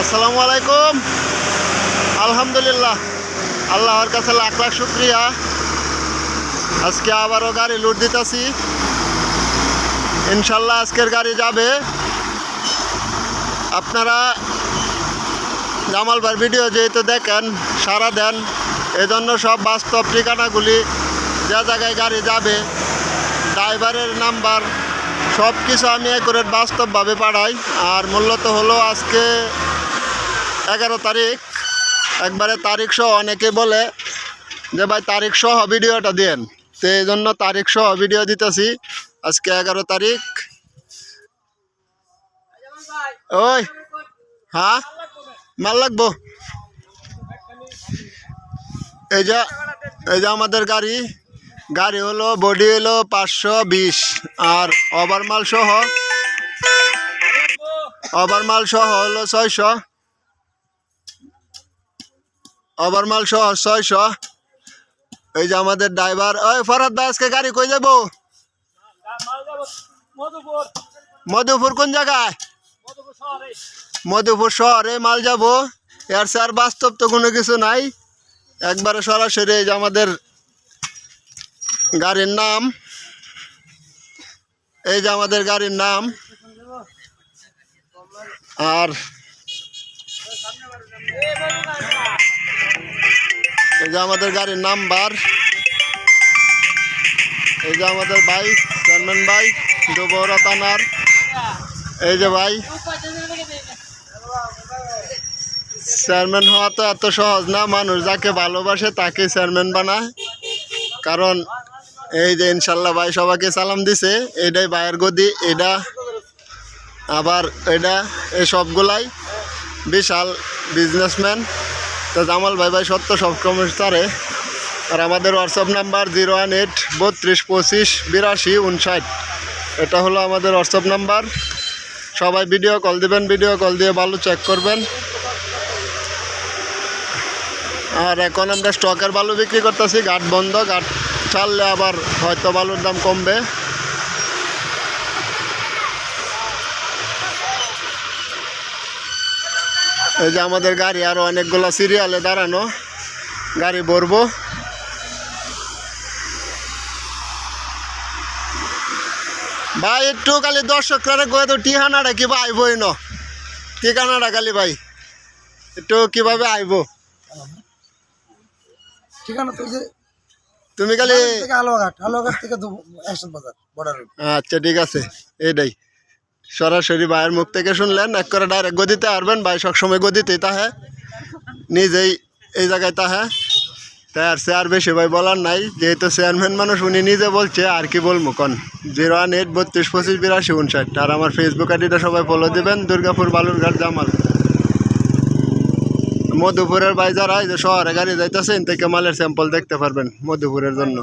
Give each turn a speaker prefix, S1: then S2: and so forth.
S1: আসসালামু আলাইকুম। আলহামদুলিল্লাহ। আল্লাহর কাছে লাখ লাখ শুক্রিয়া। আজকে আবারও গাড়ি লুট দিতেছি। ইনশাল্লাহ আজকের গাড়ি যাবে। আপনারা জামালবার ভিডিও যেহেতু দেখেন সারা দেন, এজন্য সব বাস্তব ঠিকানাগুলি যা জায়গায় গাড়ি যাবে, ড্রাইভারের নাম্বার সব কিছু আমি করে বাস্তবভাবে পাঠাই। আর মূলত হলো আজকে এগারো তারিখ। একবারে তারিখ সহ অনেকে বলে যে, ভাই, তারিখ সহ ভিডিওটা দেন। তো এই জন্য তারিখ সহ ভিডিও দিতেছি। আজকে এগারো তারিখ। ওই হ্যাঁ মাল লাগবো। এই যে এই যে আমাদের গাড়ি। গাড়ি হলো, বডি হলো পাঁচশো বিশ। আর ওভারমাল সহ ওভারমাল সহ হলো ছয়শো। ওভারমাল সহ, ছয়শো। এই যে আমাদের ড্রাইভার। ওই ফরাদ ভাই আজকে গাড়ি কই যাব?
S2: মধুপুর
S1: কোন জায়গায়?
S2: মধুপুর শহরে
S1: মাল যাব। এর স্যার বাস্তব তো কোনো কিছু নাই। একবারে সরাসরি এই যে আমাদের গাড়ির নাম। এই যে আমাদের গাড়ির নাম। আর যে আমাদের গাড়ির নাম্বার। এই যে আমাদের ভাই, চেয়ারম্যান ভাই, দুবৌরা থানার। এই যে ভাই, চেয়ারম্যান হওয়া তো এত সহজ না, মানুষ যাকে ভালোবাসে তাকে চেয়ারম্যান বানায়। কারণ এই যে ইনশাল্লাহ ভাই সবাইকে সালাম দিছে, এটাই ভাইয়ের গদি, এটা আবার এটা এই সবগুলাই বিশাল বিজনেসম্যান তো জামাল ভাই ভাই সত্য সব কমিস্টারে আর আমাদের WhatsApp number zero one eight, বত্রিশ পঁচিশ, বিরাশি, উনষাট। এটা হলো আমাদের হোয়াটসঅ্যাপ নাম্বার। সবাই ভিডিও কল দিবেন ভিডিও কল দিয়ে ভালো চেক করবেন। আর এখন আমরা স্টকের বালু বিক্রি করতেছি, ঘাট বন্ধ, ঘাট ছাড়লে আবার হয়তো বালুর দাম কমবে। এই যে আমাদের গাড়ি আরও অনেকগুলো সিরিয়ালে দাঁড়ানো। গাড়ি ভরবো। ভাই একটু খালি দর্শকরা গয়ে তো ঠিকানাটা কি ভাই আইবই ন ঠিকানাটা খালি ভাই। একটু কীভাবে আইবো?
S3: ঠিকানা তো যে
S1: তুমি খালি
S3: আলোঘাট। আলোঘাট থেকে বাজার বর্ডার
S1: আচ্ছা ঠিক আছে। এইটাই সরাসরি ভাইয়ের মুখ থেকে শুনলেন, এক করে ডাইরেক্ট গদিতে পারবেন ভাই সবসময় গদিতেই তাহে, নিজেই এই জায়গায় তাহে। তাই আর সে আর বেশি ভাই বলার নাই, যেহেতু চেয়ারম্যান মানুষ, উনি নিজে বলছে, আর কি বলব কন? জিরো ওয়ান এইট বত্রিশ পঁচিশ বিরাশি উনষাট। আর আমার ফেসবুক আইডিটা সবাই ফলো দিবেন, দুর্গাপুর বালুরঘাট জামাল। মধুপুরের ভাই যারা এই যে শহরে গাড়ি যাইতেছেন থেকে মালের স্যাম্পল দেখতে পারবেন মধুপুরের জন্য।